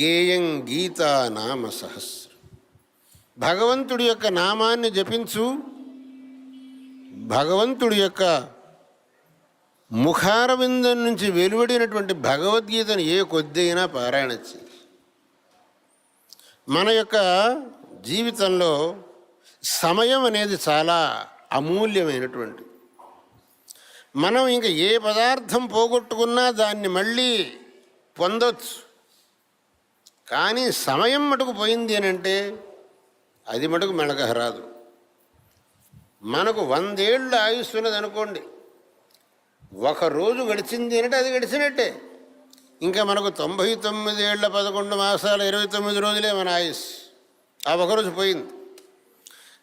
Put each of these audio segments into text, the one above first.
గేయం గీతా నామ సహస్రం. భగవంతుడి యొక్క నామాన్ని జపించు భగవంతుడి యొక్క ముఖారవిందం నుంచి వెలువడినటువంటి భగవద్గీతను ఏ కొద్దైనా పారాయణ చేయి. మన యొక్క జీవితంలో సమయం అనేది చాలా అమూల్యమైనటువంటి. మనం ఇంకా ఏ పదార్థం పోగొట్టుకున్నా దాన్ని మళ్ళీ పొందొచ్చు. కానీ సమయం మటుకు పోయింది అని అంటే అది మటుకు మెళకహరాదు మనకు వందేళ్ళు ఆయుస్సు ఉన్నది అనుకోండి. ఒక రోజు గడిచింది అంటే అది గడిచినట్టే. ఇంకా మనకు తొంభై తొమ్మిది ఏళ్ళ పదకొండు మాసాలు ఇరవై తొమ్మిది రోజులే మన ఆయుస్ ఆ ఒకరోజు పోయింది.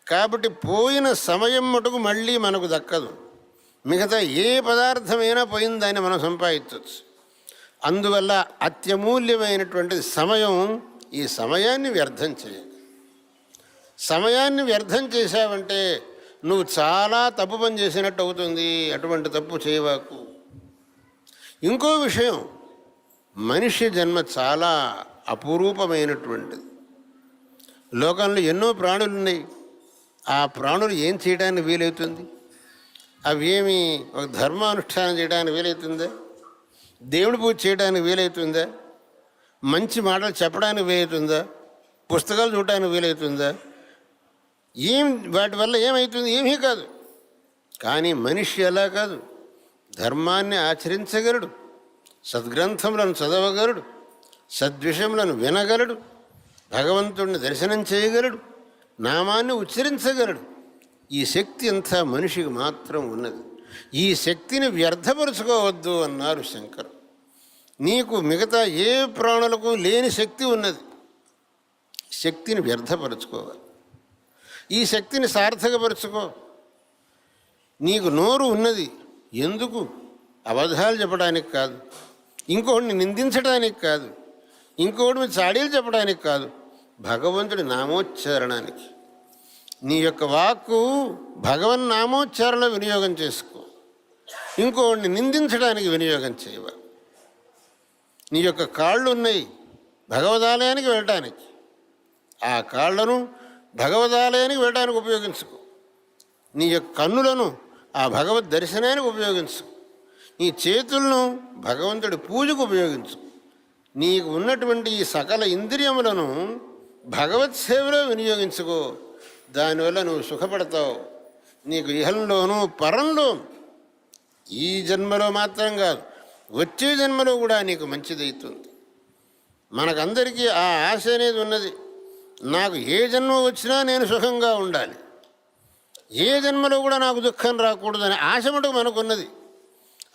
కాబట్టి పోయిన సమయం మటుకు మళ్ళీ మనకు దక్కదు. మిగతా ఏ పదార్థమైనా పోయింది దాన్ని మనం సంపాదించవచ్చు. అందువల్ల అత్యమూల్యమైనటువంటి సమయం ఈ సమయాన్ని వ్యర్థం చేయాలి. సమయాన్ని వ్యర్థం చేశావంటే నువ్వు చాలా తప్పు పని చేసినట్టు అవుతుంది అటువంటి తప్పు చేయవాకు ఇంకో విషయం మనిషి జన్మ చాలా అపురూపమైనటువంటిది. లోకంలో ఎన్నో ప్రాణులు ఉన్నాయి ఆ ప్రాణులు ఏం చేయడానికి వీలవుతుంది? అవి ఏమి ఒక ధర్మానుష్ఠానం చేయడానికి వీలవుతుందా? దేవుడి పూజ చేయడానికి వీలవుతుందా మంచి మాటలు చెప్పడానికి వీలవుతుందా పుస్తకాలు చూడడానికి వీలవుతుందా ఏం వాటి వల్ల ఏమవుతుంది ఏమీ కాదు. కానీ మనిషి అలా కాదు. ధర్మాన్ని ఆచరించగలడు. సద్గ్రంథములను చదవగలడు. సద్విషయములను వినగలడు. భగవంతుడిని దర్శనం చేయగలడు. నామాన్ని ఉచ్చరించగలడు. ఈ శక్తి అంతా మనిషికి మాత్రం ఉన్నది. ఈ శక్తిని వ్యర్థపరుచుకోవద్దు అన్నారు శంకర్. నీకు మిగతా ఏ ప్రాణులకు లేని శక్తి ఉన్నది? శక్తిని వ్యర్థపరుచుకోవాలి. ఈ శక్తిని సార్థకపరుచుకో. నీకు నోరు ఉన్నది. ఎందుకు? అబద్ధాలు చెప్పడానికి కాదు. ఇంకోటిని నిందించడానికి కాదు. ఇంకొకటి చాడీలు చెప్పడానికి కాదు. భగవంతుడి నామోచ్చారణానికి. నీ యొక్క వాక్కు భగవన్ నామోచ్చారణ వినియోగం చేసుకో. ఇంకొకటిని నిందించడానికి వినియోగం చేయవ? నీ యొక్క కాళ్ళు ఉన్నాయి భగవదాలయానికి వెళ్ళటానికి. ఆ కాళ్ళను భగవదాలయానికి వెళ్ళడానికి ఉపయోగించుకో. నీ యొక్క కన్నులను ఆ భగవద్ దర్శనానికి ఉపయోగించు నీ చేతులను భగవంతుడి పూజకు ఉపయోగించు. నీకు ఉన్నటువంటి ఈ సకల ఇంద్రియములను భగవత్ సేవలో వినియోగించుకో. దానివల్ల నువ్వు సుఖపడతావు. నీకు ఇహంలోనూ పరంలో ఈ జన్మలో మాత్రం కాదు వచ్చే జన్మలో కూడా నీకు మంచిదవుతుంది మనకందరికీ ఆ ఆశ అనేది ఉన్నది. నాకు ఏ జన్మ వచ్చినా నేను సుఖంగా ఉండాలి. ఏ జన్మలో కూడా నాకు దుఃఖం రాకూడదని ఆశ మటుకు మనకున్నది.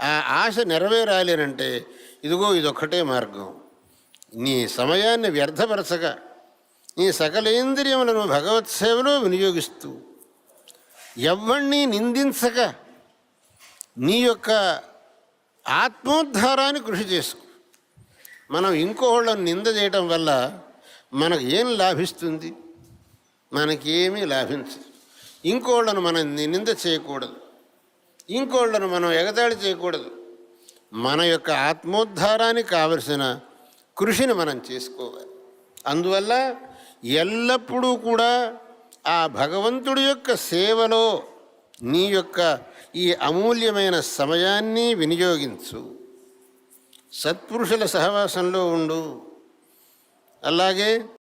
ఆ ఆశ నెరవేరాలేనంటే ఇదిగో ఇదొక్కటే మార్గం. నీ సమయాన్ని వ్యర్థపరచక నీ సకలేంద్రియములను భగవత్ సేవలో వినియోగిస్తూ ఎవరిని నిందించక నీ యొక్క ఆత్మోద్ధారాన్ని కృషి చేసుకో మనం ఇంకోళ్ళని నింద చేయటం వల్ల మనకు ఏం లాభిస్తుంది? మనకేమీ లాభించదు. ఇంకోళ్ళను మనం నింద చేయకూడదు. ఇంకోళ్ళను మనం ఎగతాళి చేయకూడదు. మన యొక్క ఆత్మోద్ధారానికి కావలసిన కృషిని మనం చేసుకోవాలి. అందువల్ల ఎల్లప్పుడూ కూడా ఆ భగవంతుడి యొక్క సేవలో నీ యొక్క ఈ అమూల్యమైన సమయాన్ని వినియోగించు. సత్పురుషుల సహవాసంలో ఉండు. అలాగే